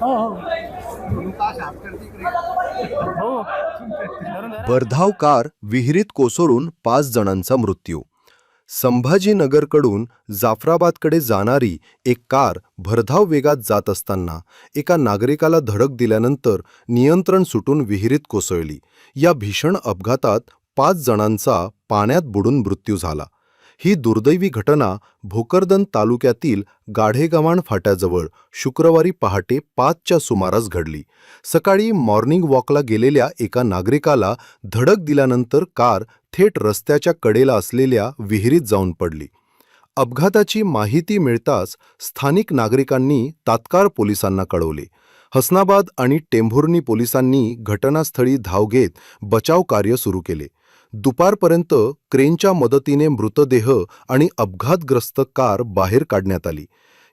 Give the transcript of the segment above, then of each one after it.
हो हो. हो. भरधाव कार विहिरीत कोसळून पाच जणांचा मृत्यू. संभाजीनगरकडून जाफराबादकडे जाणारी एक कार भरधाव वेगात जात असताना एका नागरिकाला धडक दिल्यानंतर नियंत्रण सुटून विहिरीत कोसळली. या भीषण अपघातात पाच जणांचा पाण्यात बुडून मृत्यू झाला. ही दुर्दैवी घटना भोकरदन तालुक्यातील गाढेगव्हाण फाट्याजवळ शुक्रवारी पहाटे पाचच्या सुमारास घडली. सकाळी मॉर्निंग वॉकला गेलेल्या एका नागरिकाला धडक दिल्यानंतर कार थेट रस्त्याच्या कडेला असलेल्या विहिरीत जाऊन पडली. अपघाताची माहिती मिळताच स्थानिक नागरिकांनी तात्काळ पोलिसांना कळवले. हसनाबाद आणि टेंभुर्णी पोलिसांनी घटनास्थळी धाव घेत बचाव कार्य सुरू केले. दुपारपर्यंत क्रेनच्या मदतीने मृतदेह आणि अपघातग्रस्त कार बाहेर काढण्यात आली.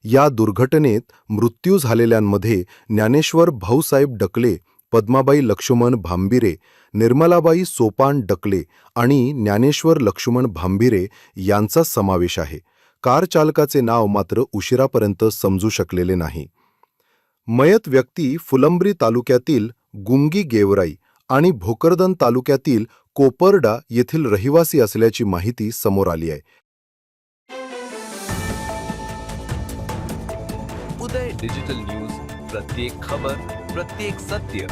या दुर्घटनेत मृत्यू झालेल्यांमध्ये ज्ञानेश्वर भाऊसाहेब डकले पद्माबाई लक्ष्मण भांबिरे निर्मलाबाई सोपान डकले आणि ज्ञानेश्वर लक्ष्मण भांबिरे यांचा समावेश आहे. कार चालकाचे नाव मात्र उशिरापर्यंत समजू शकलेले नाही. मयत व्यक्ती फुलंब्री तालुक्यातील गुंगी गेवराई आणि भोकरदन तालुक्यातील कोपर्डा येथील रहिवासी असल्याची माहिती समोर आली आहे. उदय डिजिटल न्यूज प्रत्येक खबर प्रत्येक सत्य.